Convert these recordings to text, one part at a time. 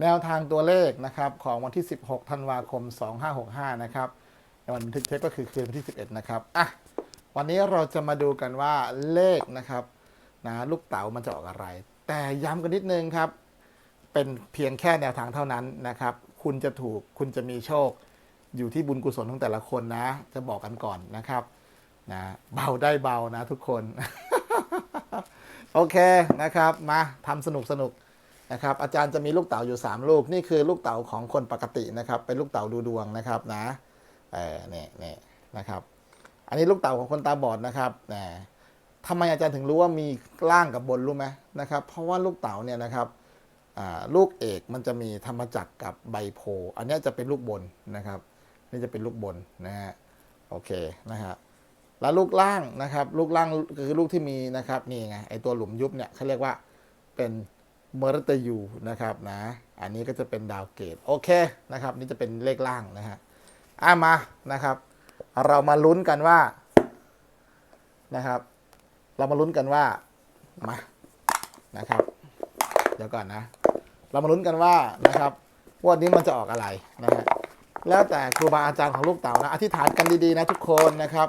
แนวทางตัวเลขนะครับของวันที่ 16 ธันวาคม 2565 นะครับในวันบันทึกเทปก็คือคืนวันที่ 11 นะครับอะวันนี้เราจะมาดูกันว่าเลขนะครับนะลูกเต๋ามันจะออกอะไร แต่ย้ำกันนิดนึงครับ เป็นเพียงแค่แนวทางเท่านั้นนะครับ คุณจะถูกคุณจะมีโชค อยู่ที่บุญกุศลของแต่ละคนนะ จะบอกกันก่อนนะครับนะเบาได้เบานะทุกคน โอเคนะครับ มาทำสนุกสนุก นะครับอาจารย์จะมีลูกเต๋าอยู่ 3 ลูก นี่คือลูกเต๋าของคนปกตินะครับ เป็นลูกเต๋าดูดวงนะครับนะเออเนี่ยเนี่ยนะครับ อันนี้ลูกเต๋าของคนตาบอดนะครับนะทำไมอาจารย์ถึงรู้ว่ามีล่างกับบนรู้ไหมนะครับ เพราะว่าลูกเต๋าเนี่ยนะครับลูกเอกมันจะมีธรรมจักรกับใบโพ อันนี้จะเป็นลูกบนนะครับ นี่จะเป็นลูกบนนะฮะโอเคนะฮะแล้วลูกล่างนะครับ ลูกล่างคือลูกที่มีนะครับนี่ไงไอตัวหลุมยุบเนี่ยเขาเรียกว่าเป็น เมอร์ตยูนะครับนะ อันนี้ก็จะเป็นดาวเกตโอเคนะครับ นี่จะเป็นเลขล่างนะฮะอะมานะครับ เรามาลุ้นกันว่านะครับ เรามาลุ้นกันว่ามานะครับ เดี๋ยวก่อนนะ เรามาลุ้นกันว่านะครับวันนี้มันจะออกอะไรนะฮะแล้วแต่ครูบาอาจารย์ของลูกเต๋านะอธิษฐานกันดีๆนะทุกคนนะครับ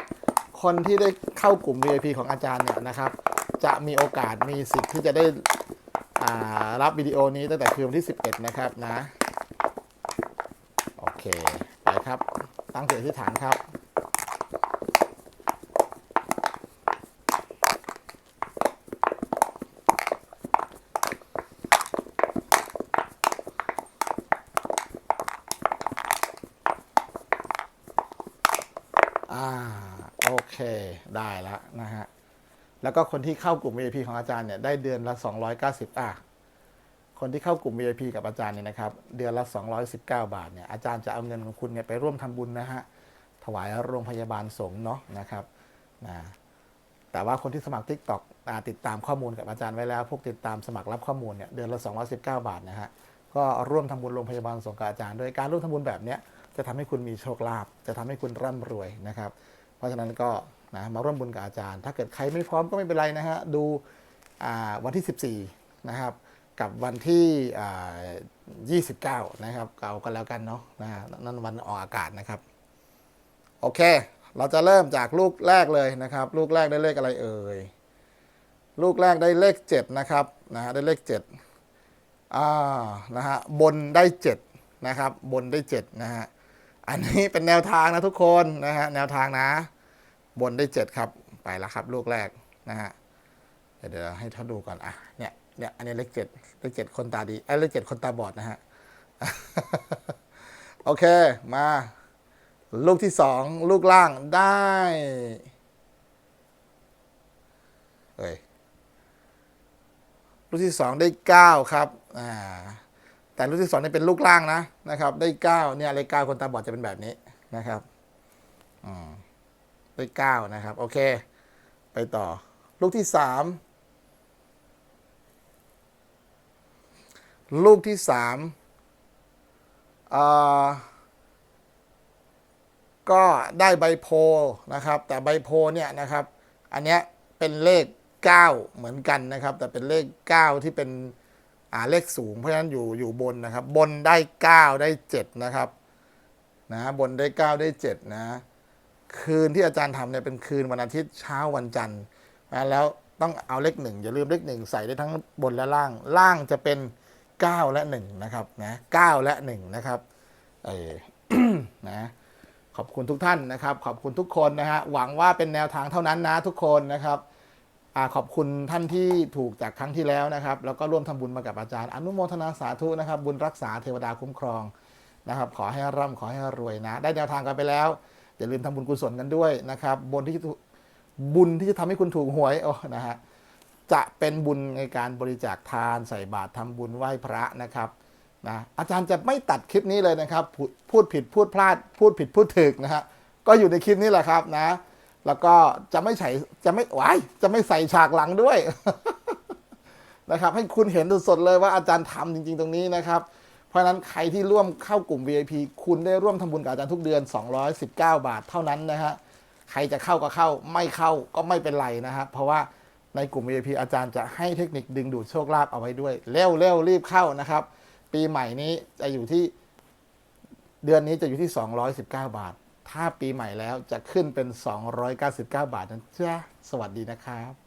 คนที่ได้เข้ากลุ่ม VIP ของอาจารย์เนี่ยนะครับ จะมีโอกาสมีสิทธิ์ที่จะได้ รับวิดีโอนี้ตั้งแต่คืนวันที่ 11 นะครับนะ โอเค ไปครับ ตั้งใจอธิษฐานครับอ่า โอเค ได้แล้วนะฮะ แล้วก็คนที่เข้ากลุ่ม VIP ของอาจารย์เนี่ยได้เดือนละ 290อะคนที่เข้ากลุ่ม VIP กับอาจารย์เนี่ยนะครับ เดือนละ 219 บาทเนี่ยอาจารย์จะเอาเงินของคุณเนี่ยไปร่วมทำบุญนะฮะถวายโรงพยาบาลสงฆ์เนาะนะครับนะแต่ว่าคนที่สมัคร TikTok อ่าติดตามข้อมูลกับอาจารย์ไว้แล้ว พวกติดตามสมัครรับข้อมูลเนี่ยเดือนละ 219 บาทนะฮะก็ร่วมทำบุญโรงพยาบาลสงฆ์กับอาจารย์โดยการร่วมทำบุญแบบเนี้ยจะทำให้คุณมีโชคลาภจะทำให้คุณร่ำรวยนะครับ เพราะฉะนั้นก็ นะมาร่วมบุญกับอาจารย์ ถ้าเกิดใครไม่พร้อมก็ไม่เป็นไรนะฮะดูวันที่ 14 นะครับกับวันที่อ่า29 นะครับเก่ากันแล้วกันเนาะนะฮะนั่นวันออกอากาศนะครับ โอเค เราจะเริ่มจากลูกแรกเลยนะครับ ลูกแรกได้เลขอะไรเอ่ย ลูกแรกได้เลข 7 นะครับนะฮะได้เลข7อ่านะฮะบนได้ 7 นะครับ บนได้ 7 นะฮะ อันนี้เป็นแนวทางนะทุกคนนะฮะแนวทางนะ บนได้เจ็ดครับ ไปแล้วครับ ลูกแรกนะฮะเดี๋ยวให้ท่านดูก่อนอะเนี่ยเนี่ยอันนี้เลขเจ็ดเลขเจ็ดคนตาดีไอ้เลขเจ็ดคนตาบอดนะฮะโอเคมา ลูกที่สองลูกล่างได้เอ้ยลูกที่สองได้เก้าครับอ่าแต่ลูกที่สองนี่เป็นลูกล่างนะนะครับ ได้เก้าเนี่ยเลขเก้าคนตาบอดจะเป็นแบบนี้นะครับ อืม ได้เก้านะครับ โอเค ไปต่อ ลูกที่สามลูกที่สามก็ได้ใบโพลนะครับ แต่ใบโพลเนี่ยนะครับ อันเนี้ยเป็นเลขเก้าเหมือนกันนะครับ แต่เป็นเลขเก้าที่เป็นอ่าเลขสูง เพราะฉะนั้นอยู่อยู่บนนะครับ บนได้ 9 ได้ 7 นะครับนะบนได้ 9 ได้ 7 นะ คืนที่อาจารย์ทำเนี่ยเป็นคืนวันอาทิตย์เช้าวันจันทร์นะแล้วต้องเอาเลขหนึ่งอย่าลืมเลขหนึ่งใส่ได้ทั้งบนและล่าง ล่างจะเป็น 9 และ 1 นะครับนะ9และ1นะครับเออนะขอบคุณทุกท่านนะครับ ขอบคุณทุกคนนะฮะหวังว่าเป็นแนวทางเท่านั้นนะทุกคนนะครับอขอบคุณท่านที่ถูกจากครั้งที่แล้วนะครับ แล้วก็ร่วมทำบุญมากับอาจารย์ อนุโมทนาสาธุนะครับ บุญรักษาเทวดาคุ้มครองนะครับ ขอให้ร่ำขอให้รวยนะ ได้แนวทางกันไปแล้ว อย่าลืมทำบุญกุศลกันด้วยนะครับบุญที่จะบุญที่จะทำให้คุณถูกหวยโอ้นะฮะจะเป็นบุญในการบริจาคทานใส่บาตรทำบุญไหว้พระนะครับนะอาจารย์จะไม่ตัดคลิปนี้เลยนะครับ พูดผิดพูดพลาด พูดผิดพูดถึกนะฮะก็อยู่ในคลิปนี้แหละครับนะ แล้วก็จะไม่ใส่จะไม่ไว้จะไม่ใส่ฉากหลังด้วยนะครับ ให้คุณเห็นสดๆเลยว่าอาจารย์ทำจริง ๆ ตรงนี้นะครับ เพราะฉะนั้นใครที่ร่วมเข้ากลุ่ม VIP คุณได้ร่วมทำบุญกับอาจารย์ทุกเดือน 219 บาทเท่านั้นนะฮะใครจะเข้าก็เข้าไม่เข้าก็ไม่เป็นไรนะฮะเพราะว่าในกลุ่ม VIP อาจารย์จะให้เทคนิคดึงดูดโชคลาภเอาไว้ด้วย เร็วเร็วรีบเข้านะครับ ปีใหม่นี้จะอยู่ที่เดือนนี้จะอยู่ที่ 219 บาท ถ้าปีใหม่แล้วจะขึ้นเป็น 299 บาทนะจ๊ะสวัสดีนะครับ